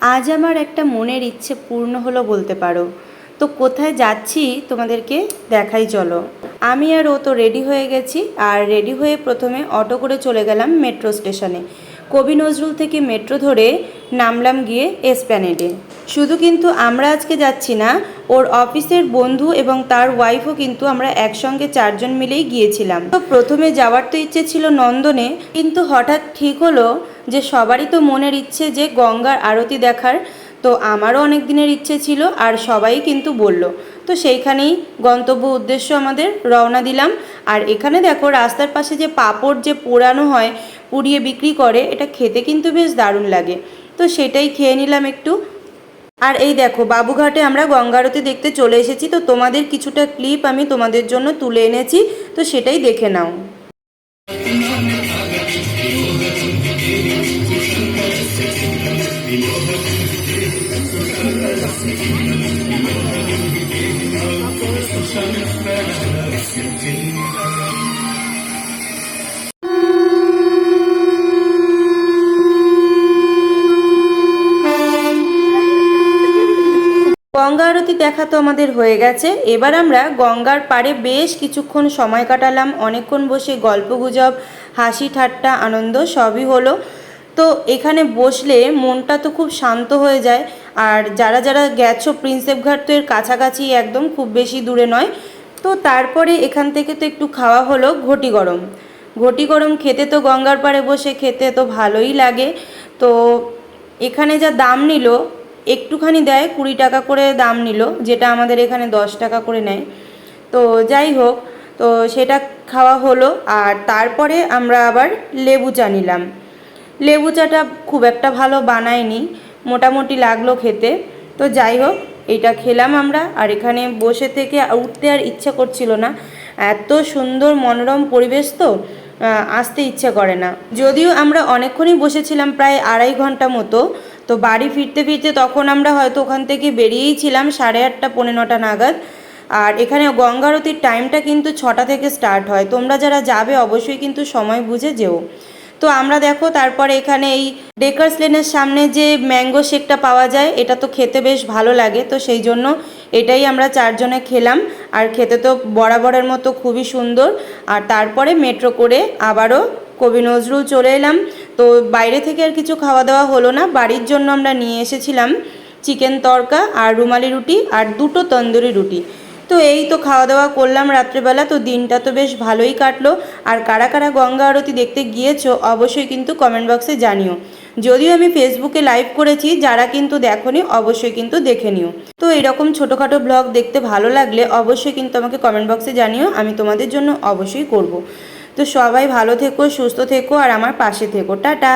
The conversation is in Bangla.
আজ আমার একটা মনের ইচ্ছে পূর্ণ হলো বলতে পারো। তো কোথায় যাচ্ছি তোমাদেরকে দেখাই চলো। আমি আর ও তো রেডি হয়ে গেছি, আর রেডি হয়ে প্রথমে অটো করে চলে গেলাম মেট্রো স্টেশনে কবি নজরুল থেকে মেট্রো ধরে নামলাম গিয়ে এসপ্যানেডে। শুধু কিন্তু আমরা আজকে যাচ্ছি না, ওর অফিসের বন্ধু এবং তার ওয়াইফও কিন্তু আমরা একসঙ্গে চারজন মিলেই গিয়েছিলাম। তো প্রথমে যাওয়ার তো ইচ্ছে ছিল নন্দনে, কিন্তু হঠাৎ ঠিক হলো যে সবারই তো মনের ইচ্ছে যে গঙ্গার আরতি দেখার। তো আমারও অনেক দিনের ইচ্ছে ছিল আর সবাই কিন্তু বলল। তো সেইখানেই গন্তব্য উদ্দেশ্য আমাদের রওনা দিলাম। আর এখানে দেখো রাস্তার পাশে যে পাঁপড় যে পোড়ানো হয়, পুড়িয়ে বিক্রি করে, এটা খেতে কিন্তু বেশ দারুণ লাগে। তো সেটাই খেয়ে নিলাম একটু। আর এই দেখো বাবুঘাটে আমরা গঙ্গারতি দেখতে চলে এসেছি। তো তোমাদের কিছুটা ক্লিপ আমি তোমাদের জন্য তুলে এনেছি। তো সেটাই দেখে নাও। গঙ্গা আরতি দেখা তো আমাদের হয়ে গেছে। এবার আমরা গঙ্গার পাড়ে বেশ কিছুক্ষণ সময় কাটালাম। অনেকক্ষণ বসে গল্প গুজব, হাসি ঠাট্টা, আনন্দ সবই হলো। তো এখানে বসলে মনটা তো খুব শান্ত হয়ে যায়। আর যারা যারা গেছো প্রিন্সেপ ঘাট তো এর কাছাকাছি একদম, খুব বেশি দূরে নয়। তো তারপরে এখান থেকে তো একটু খাওয়া হলো ঘটি গরম। ঘটি গরম খেতে তো গঙ্গার পাড়ে বসে খেতে তো ভালোই লাগে। তো এখানে যা দাম নিল, একটুখানি দেয়, কুড়ি টাকা করে দাম নিল, যেটা আমাদের এখানে দশ টাকা করে নেয়। তো যাই হোক, তো সেটা খাওয়া হলো। আর তারপরে আমরা আবার লেবু চা নিলাম। লেবু চাটা খুব একটা ভালো বানায়নি মোটামুটি লাগল খেতে। তো যাই হোক এইটা খেলাম আমরা, আর এখানে বসে থেকে উঠতে আর ইচ্ছা করছিল না। এত সুন্দর মনোরম পরিবেশ তো আসতে ইচ্ছে করে না। যদিও আমরা অনেকক্ষণই বসেছিলাম, প্রায় আড়াই ঘণ্টা মতো। তো বাড়ি ফিরতে ফিরতে তখন আমরা হয়তো ওখান থেকে বেরিয়েই ছিলাম, সাড়ে আটটা, পৌনে নটা নাগাদ। আর এখানে গঙ্গারতির টাইমটা কিন্তু ছটা থেকে স্টার্ট হয়। তোমরা যারা যাবে, অবশ্যই কিন্তু সময় বুঝে যেও। তো আমরা দেখো তারপরে এখানে এই ডেকার্স লেনের সামনে যে ম্যাঙ্গো শেকটা পাওয়া যায়, এটা তো খেতে বেশ ভালো লাগে। তো সেই জন্য এটাই আমরা চারজনে খেলাম। আর খেতে তো বরাবরের মতো খুবই সুন্দর। আর তারপরে মেট্রো করে আবারও কবি নজরুল চলে এলাম। তো বাইরে থেকে আর কিছু খাওয়া দাওয়া হলো না। বাড়ির জন্য আমরা নিয়ে এসেছিলাম চিকেন তরকা আর রুমালি রুটি আর দুটো তন্দুরি রুটি। তো এই তো খাওয়া দাওয়া করলাম রাত্রেবেলা, তো দিনটা তো বেশ ভালোই কাটলো। আর কারা কারা গঙ্গা আরতি দেখতে গিয়েছো, অবশ্যই কিন্তু কমেন্ট বক্সে জানিও। যদিও আমি ফেসবুকে লাইভ করেছি, যারা কিন্তু দেখোনি, অবশ্যই কিন্তু দেখে নিও। তো এরকম ছোটোখাটো ব্লগ দেখতে ভালো লাগলে অবশ্যই কিন্তু আমাকে কমেন্ট বক্সে জানিও, আমি তোমাদের জন্য অবশ্যই করব। তো সবাই ভালো থেকো, সুস্থ থেকো, আর আমার পাশে থেকো। টাটা!